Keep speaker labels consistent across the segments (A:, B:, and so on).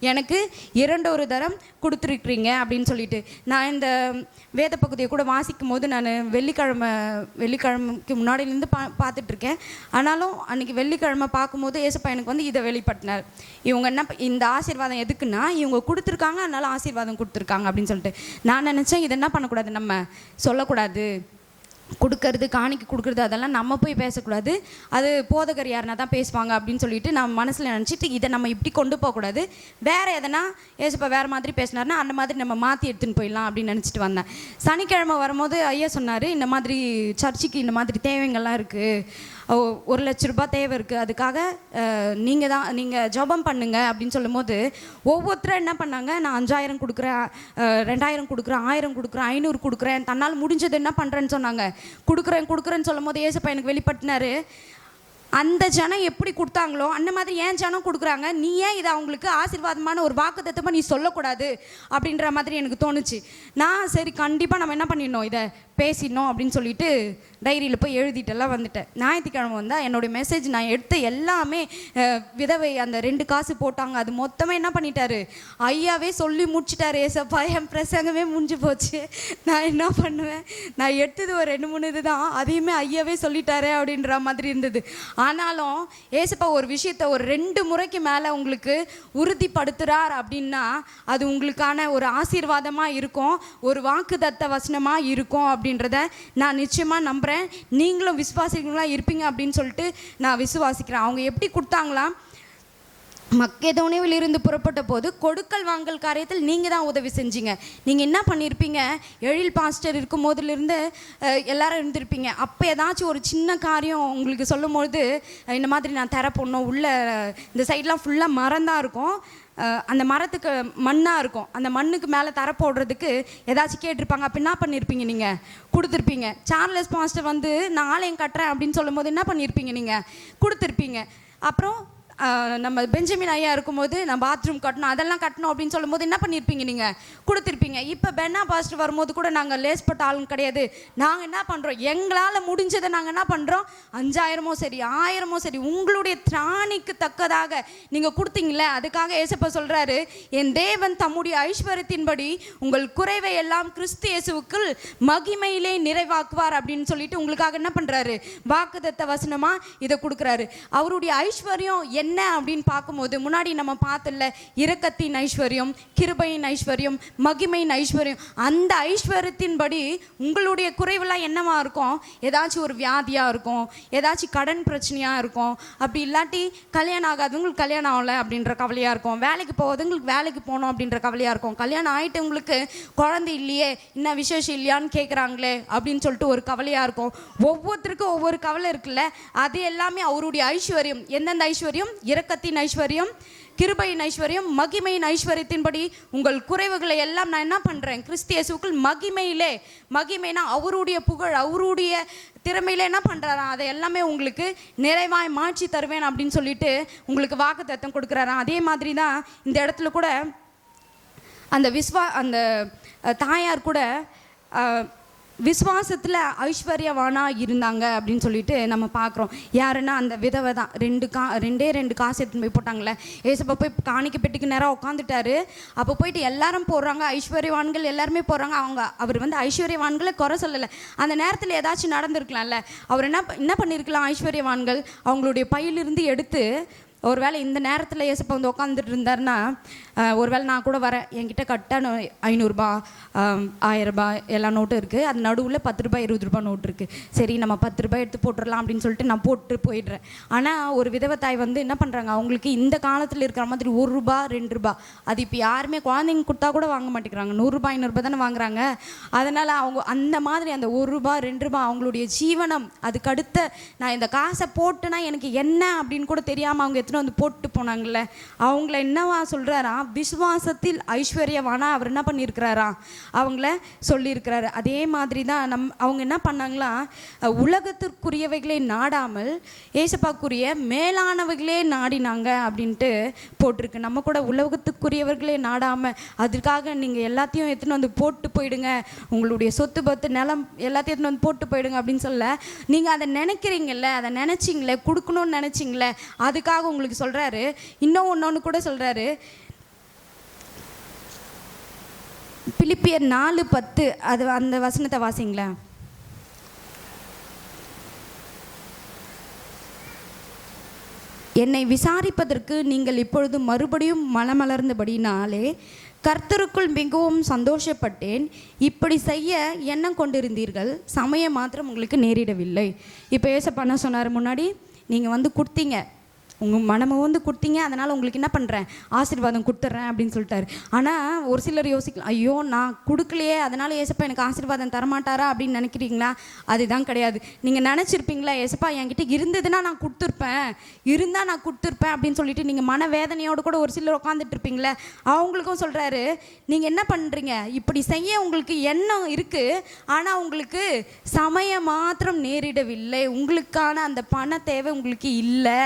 A: எனக்கு இரண்டொரு தரம் கொடுத்துருக்குறீங்க அப்படின்னு சொல்லிட்டு. நான் இந்த வேத பகுதியை கூட வாசிக்கும் போது நான் வெள்ளிக்கிழமை வெள்ளிக்கிழமைக்கு முன்னாடிலேருந்து பா பார்த்துட்ருக்கேன். ஆனாலும் அன்றைக்கி வெள்ளிக்கிழமை பார்க்கும்போது ஏசப்பா எனக்கு வந்து இதை வெளிப்பட்டினார் இவங்க என்ன ப- இந்த ஆசீர்வாதம் எதுக்குன்னா இவங்க கொடுத்துருக்காங்க அதனால் ஆசீர்வாதம் கொடுத்துருக்காங்க அப்படின்னு சொல்லிட்டு. நான் நினச்சேன் இதை என்ன பண்ணக்கூடாது நம்ம சொல்லக்கூடாது. கொடுக்கறது காணிக்கு கொடுக்கறது அதெல்லாம் நம்ம போய் பேசக்கூடாது. அது போதகர் யாருனா தான் பேசுவாங்க அப்படின்னு சொல்லிட்டு நம்ம மனசில் நினச்சிட்டு இதை நம்ம இப்படி கொண்டு போகக்கூடாது. வேறு எதனா ஏசப்பா வேறு மாதிரி பேசினாருன்னா அந்த மாதிரி நம்ம மாற்றி எடுத்துன்னு போயிடலாம் அப்படின்னு நினச்சிட்டு வந்தேன். சனிக்கிழமை வரும்போது ஐயா சொன்னார் இந்த மாதிரி சர்ச்சுக்கு இந்த மாதிரி தேவைங்கள்லாம் இருக்குது ஒரு லட்ச ரூபாய் தேவை இருக்குது அதுக்காக நீங்கள் தான் நீங்கள் ஜெபம் பண்ணுங்க அப்படின்னு சொல்லும்போது ஒவ்வொருத்தரும் என்ன பண்ணாங்க? நான் அஞ்சாயிரம் கொடுக்குறேன் ரெண்டாயிரம் கொடுக்குறேன் ஆயிரம் கொடுக்குறேன் ஐநூறு கொடுக்குறேன். தன்னால் முடிஞ்சது என்ன பண்ணுறேன்னு சொன்னாங்க. கொடுக்குறேன் கொடுக்குறேன்னு சொல்லும் போது ஏசப்பா எனக்கு வெளிப்பட்டினாரு அந்த ஜனம் எப்படி கொடுத்தாங்களோ அந்த மாதிரி ஏன் ஜனம் கொடுக்குறாங்க? நீ ஏன் இதை அவங்களுக்கு ஆசீர்வாதமான ஒரு வாக்குத்தத்தமாக நீ சொல்லக்கூடாது? அப்படின்ற மாதிரி எனக்கு தோணுச்சு. நான் சரி கண்டிப்பாக நம்ம என்ன பண்ணிடணும்? இதை பேசிடணும் அப்படின்னு சொல்லிட்டு டைரியில் போய் எழுதிட்டெல்லாம் வந்துட்டேன். ஞாயிற்றுக்கிழமை வந்தால் என்னுடைய மெசேஜ் நான் எடுத்த எல்லாமே விதவை அந்த ரெண்டு காசு போட்டாங்க. அது மொத்தமே என்ன பண்ணிட்டாரு? ஐயாவே சொல்லி முடிச்சிட்டாரு ஏசப்பா. என் பிரசங்கமே முடிஞ்சு போச்சு. நான் என்ன பண்ணுவேன்? நான் எடுத்தது ஒரு ரெண்டு மூணு இதுதான். அதையுமே ஐயாவே சொல்லிட்டாரு அப்படின்ற மாதிரி இருந்தது. ஆனாலும் ஏசப்பா ஒரு விஷயத்த ஒரு ரெண்டு முறைக்கு மேலே உங்களுக்கு உறுதிப்படுத்துகிறார் அப்படின்னா அது உங்களுக்கான ஒரு ஆசீர்வாதமாக இருக்கும் ஒரு வாக்குதத்த வசனமாக இருக்கும் அப்படின்றத நான் நிச்சயமாக நம்புகிறேன் நீங்களும் விசுவாசிகளாக இருப்பீங்க அப்படின்னு சொல்லிட்டு நான் விசுவாசிக்கிறேன். அவங்க எப்படி கொடுத்தாங்களாம்? மக்கேதோனியில் இருந்து புறப்பட்ட போது கொடுக்கல் வாங்கல் காரியத்தில் நீங்கள் தான் உதவி செஞ்சீங்க. நீங்கள் என்ன பண்ணியிருப்பீங்க எழில் பாஸ்டர் இருக்கும் போதுலேருந்து எல்லாரும் இருந்திருப்பீங்க. அப்போ ஏதாச்சும் ஒரு சின்ன காரியம் உங்களுக்கு சொல்லும்பொழுது இந்த மாதிரி நான் தர போடணும் உள்ள இந்த சைட்லாம் ஃபுல்லாக மரந்தான் இருக்கும். அந்த மரத்துக்கு மண்ணாக இருக்கும். அந்த மண்ணுக்கு மேலே தர போடுறதுக்கு ஏதாச்சும் கேட்டிருப்பாங்க. அப்போ என்ன பண்ணியிருப்பீங்க நீங்கள் கொடுத்துருப்பீங்க. சார்லஸ் பாஸ்டர் வந்து நான் ஆலயம் கட்டுறேன் அப்படின்னு சொல்லும்போது என்ன பண்ணியிருப்பீங்க நீங்கள் கொடுத்துருப்பீங்க. அப்புறம் நம்ம பெஞ்சமின் ஐயா இருக்கும்போது நான் பாத்ரூம் கட்டணும் அதெல்லாம் கட்டணும் அப்படின்னு சொல்லும்போது என்ன பண்ணியிருப்பீங்க நீங்கள் கொடுத்துருப்பீங்க. இப்போ பென்னா பாஸ்டர் வரும்போது கூட நாங்கள் லேஸ்பட்ட ஆளுங்க கிடையாது. நாங்கள் என்ன பண்ணுறோம் எங்களால் முடிஞ்சதை நாங்கள் என்ன பண்ணுறோம் அஞ்சாயிரமோ சரி ஆயிரமோ சரி உங்களுடைய திராணிக்கு தக்கதாக நீங்கள் கொடுத்தீங்களே அதுக்காக ஏசப்பா சொல்கிறாரு என் தேவன் தம்முடைய ஐஸ்வர்யத்தின்படி உங்கள் குறைவை எல்லாம் கிறிஸ்து இயேசுக்குள் மகிமையிலே நிறைவாக்குவார் அப்படின்னு சொல்லிட்டு உங்களுக்காக என்ன பண்ணுறாரு வாக்குதத்த வசனமாக இதை கொடுக்குறாரு. அவருடைய ஐஸ்வர்யம் என்ன அப்படின்னு பார்க்கும்போது முன்னாடி நம்ம பார்த்துல இரக்கத்தின் ஐஸ்வர்யம் கிருபையின் ஐஸ்வர்யம் மகிமையின் ஐஸ்வர்யம் அந்த ஐஸ்வர்யத்தின்படி உங்களுடைய குறைவெல்லாம் என்னவா இருக்கும்? ஏதாச்சும் ஒரு வியாதியாக இருக்கும் ஏதாச்சும் கடன் பிரச்சனையாக இருக்கும் அப்படி இல்லாட்டி கல்யாணம் ஆகாதவங்களுக்கு கல்யாணம் ஆகலை அப்படின்ற கவலையாக இருக்கும். வேலைக்கு போகாதவங்களுக்கு வேலைக்கு போகணும் அப்படின்ற கவலையாக இருக்கும். கல்யாணம் ஆகிட்டு உங்களுக்கு குழந்தை இல்லையே என்ன விசேஷம் இல்லையான்னு கேட்குறாங்களே அப்படின்னு சொல்லிட்டு ஒரு கவலையாக இருக்கும். ஒவ்வொருத்தருக்கும் ஒவ்வொரு கவலை இருக்குல்ல? அது எல்லாமே அவருடைய ஐஸ்வர்யம். எந்தெந்த ஐஸ்வர்யம்? இரக்கத்தின் ஐஸ்வர்யம் கிருபையின் ஐஸ்வர்யம் மகிமையின் ஐஸ்வர்யத்தின்படி உங்கள் குறைவுகளை எல்லாம் நான் என்ன பண்ணுறேன் கிறிஸ்தியசுக்குள் மகிமையிலே மகிமைனா அவருடைய புகழ் அவருடைய திறமையில என்ன பண்ணுறாராம் அதை எல்லாமே உங்களுக்கு நிறைவாய் மாற்றி தருவேன் அப்படின்னு சொல்லிட்டு உங்களுக்கு வாக்குத்தத்தம் கொடுக்குறாராம் அதே மாதிரி தான் இந்த இடத்துல கூட அந்த விஸ்வா அந்த தாயார் கூட விசுவாசத்தில் ஐஸ்வர்யவானா இருந்தாங்க அப்படின்னு சொல்லிட்டு நம்ம பார்க்குறோம். யாருன்னா அந்த விதவை தான். ரெண்டு கா ரெண்டே ரெண்டு காசு எடுத்துன்னு போய் போட்டாங்களே ஏசப்பா போய் காணிக்க பெட்டிக்கு நேரம் உட்காந்துட்டாரு அப்போ போயிட்டு எல்லாரும் போடுறாங்க. ஐஸ்வர்யவான்கள் எல்லாருமே போடுறாங்க. அவங்க அவர் வந்து ஐஸ்வர்யவான்களை குறை சொல்லலை. அந்த நேரத்தில் ஏதாச்சும் நடந்திருக்கலாம்ல. அவர் என்ன என்ன பண்ணியிருக்கலாம் ஐஸ்வர்யவான்கள்? அவங்களுடைய பையிலிருந்து எடுத்து ஒருவேளை இந்த நேரத்தில் ஏசப்பா வந்து உட்காந்துட்டு இருந்தாருன்னா ஒருவேளை நான் கூட வரேன் என்கிட்ட கரெக்டாக ஐநூறுரூபா ஆயிரரூபா எல்லா நோட்டும் இருக்குது அது நடுவில் பத்து ரூபாய் இருபது ரூபாய் நோட்டு இருக்குது சரி நம்ம பத்து ரூபாய் எடுத்து போட்டுடலாம் அப்படின்னு சொல்லிட்டு நான் போட்டு போயிடுறேன். ஆனால் ஒரு விதவை தாய் வந்து என்ன பண்ணுறாங்க அவங்களுக்கு இந்த காலத்தில் இருக்கிற மாதிரி ஒரு ரூபா ரெண்டு ரூபா. அது இப்போ யாருமே குழந்தைங்க கொடுத்தா கூட வாங்க மாட்டேங்கிறாங்க. நூறுரூபா ஐநூறுரூபா தானே வாங்குறாங்க. அதனால் அவங்க அந்த மாதிரி அந்த ஒரு ரூபா ரெண்டு ரூபா அவங்களுடைய ஜீவனம் அதுக்கு அடுத்த நான் இந்த காசை போட்டுனா எனக்கு என்ன அப்படின்னு கூட தெரியாமல் அவங்க எத்தனை வந்து போட்டு போனாங்கல்ல? அவங்கள என்னவா சொல்கிறாரா விசுவாசத்தில் ஐஸ்வர்யவானா அவர் என்ன பண்ணியிருக்கிறாரா? அவங்கள சொல்லியிருக்கிறாரு. அதே மாதிரி தான் நம் அவங்க என்ன பண்ணாங்களா? உலகத்திற்குரியவைகளை நாடாமல் ஏசப்பாக்குரிய மேலானவைகளே நாடினாங்க அப்படின்ட்டு போட்டிருக்கு. நம்ம கூட உலகத்துக்குரியவர்களே நாடாமல் அதுக்காக நீங்கள் எல்லாத்தையும் எடுத்துன்னு வந்து போட்டு போயிடுங்க. உங்களுடைய சொத்து பத்து நிலம் எல்லாத்தையும் எடுத்துன்னு வந்து போட்டு போயிடுங்க அப்படின்னு சொல்ல நீங்கள் அதை நினைக்கிறீங்கல்ல அதை நினச்சிங்களே கொடுக்கணும்னு நினச்சிங்களே அதுக்காக உங்களுக்கு சொல்கிறாரு இன்னும் ஒன்று கூட சொல்கிறாரு பிலிப்பியர் நாலு பத்து அது அந்த வசனத்தை வாசிங்களேன். என்னை விசாரிப்பதற்கு நீங்கள் இப்பொழுது மறுபடியும் மனமலர்ந்தபடினாலே கர்த்தருக்குள் மிகவும் சந்தோஷப்பட்டேன். இப்படி செய்ய எண்ணம் கொண்டிருந்தீர்கள். சமயம் மாத்திரம் உங்களுக்கு நேரிடவில்லை. இப்போ ஏசப்பா சொன்னார் முன்னாடி? நீங்கள் வந்து கொடுத்தீங்க. உங்கள் மனமை வந்து கொடுத்தீங்க அதனால் உங்களுக்கு என்ன பண்ணுறேன் ஆசீர்வாதம் கொடுத்துட்றேன் அப்படின்னு சொல்லிட்டாரு. ஆனால் ஒரு சிலர் யோசிக்கலாம் ஐயோ நான் கொடுக்கலையே அதனால் ஏசப்பா எனக்கு ஆசீர்வாதம் தரமாட்டாரா அப்படின்னு நினைக்கிறீங்களா? அதுதான் கிடையாது. நீங்கள் நினச்சிருப்பீங்களா ஏசப்பா என்கிட்ட இருந்ததுன்னா நான் கொடுத்துருப்பேன் இருந்தால் நான் கொடுத்துருப்பேன் அப்படின்னு சொல்லிட்டு நீங்கள் மன வேதனையோடு கூட ஒரு சிலர் உட்காந்துட்டு இருப்பீங்களே அவங்களுக்கும் சொல்கிறாரு நீங்கள் என்ன பண்ணுறீங்க இப்படி செய்ய உங்களுக்கு எண்ணம் இருக்குது ஆனால் உங்களுக்கு சமயம் மாத்திரம் நேரிடவில்லை. உங்களுக்கான அந்த பண தேவை உங்களுக்கு இல்லை.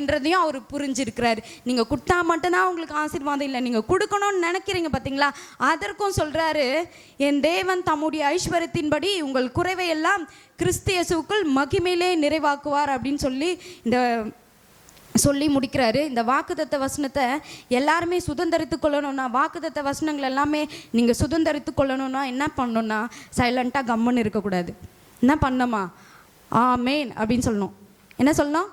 A: அப்படின்றதையும் அவர் புரிஞ்சிருக்கிறாரு. நீங்கள் கொடுத்தா மட்டும்தான் உங்களுக்கு ஆசீர்வாதம் இல்லை. நீங்கள் கொடுக்கணும்னு நினைக்கிறீங்க பார்த்தீங்களா அதற்கும் சொல்கிறாரு என் தேவன் தம்முடைய ஐஸ்வர்யத்தின்படி உங்கள் குறைவை எல்லாம் கிறிஸ்து மகிமையிலே நிறைவாக்குவார் அப்படின்னு சொல்லி இந்த சொல்லி முடிக்கிறாரு. இந்த வாக்குதத்த வசனத்தை எல்லாருமே சுதந்திரித்து கொள்ளணும்னா வாக்குதத்த வசனங்கள் எல்லாமே நீங்கள் சுதந்திரித்து கொள்ளணும்னா என்ன பண்ணணும்னா சைலண்ட்டாக கம்முன்னு இருக்கக்கூடாது. என்ன பண்ணமா ஆமேன் அப்படின்னு சொல்லணும். என்ன சொல்லணும்?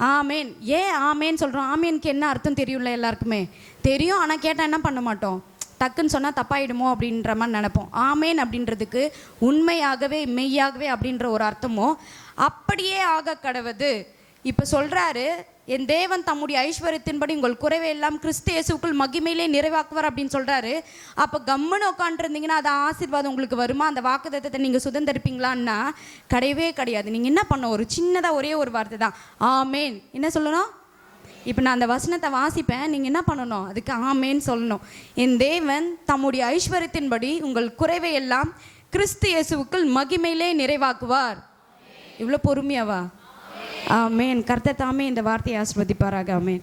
A: ஆமேன். ஏன் ஆமேன் சொல்கிறோம் ஆமேனுக்கு என்ன அர்த்தம் தெரியும்ல எல்லாருக்குமே? தெரியும் ஆனால் கேட்டால் என்ன பண்ண மாட்டோம்? டக்குன்னு சொன்னால் தப்பாயிடுமோ அப்படின்ற மாதிரி நினைப்போம். ஆமேன் அப்படின்றதுக்கு உண்மையாகவே மெய்யாகவே அப்படின்ற ஒரு அர்த்தமோ அப்படியே ஆக கடவுது. இப்போ சொல்கிறாரு என் தேவன் தம்முடைய ஐஸ்வர்யத்தின்படி உங்கள் குறைவை எல்லாம் கிறிஸ்து இயேசுக்குள் மகிமையிலே நிறைவாக்குவார் அப்படின்னு சொல்கிறாரு அப்போ கம்முன்னு உட்காந்துருந்தீங்கன்னா அது ஆசீர்வாதம் உங்களுக்கு வருமா? அந்த வாக்குதத்தை நீங்கள் சுதந்திரிப்பீங்களான்னா கிடையவே கிடையாது. நீங்கள் என்ன பண்ண ஒரு சின்னதாக ஒரே ஒரு வார்த்தை தான். ஆமேன். என்ன சொல்லணும்? இப்போ நான் அந்த வசனத்தை வாசிப்பேன். நீங்கள் என்ன பண்ணணும்? அதுக்கு ஆமேன்னு சொல்லணும். என் தேவன் தம்முடைய ஐஸ்வர்யத்தின்படி உங்கள் குறைவை எல்லாம் கிறிஸ்து இயேசுவுக்குள் மகிமையிலே நிறைவாக்குவார். இவ்வளோ பொறுமையாவா? ஆமேன். கர்த்த தாமே இந்த வார்த்தையை ஆஸ்வதிப்பாராக ஆமேன்.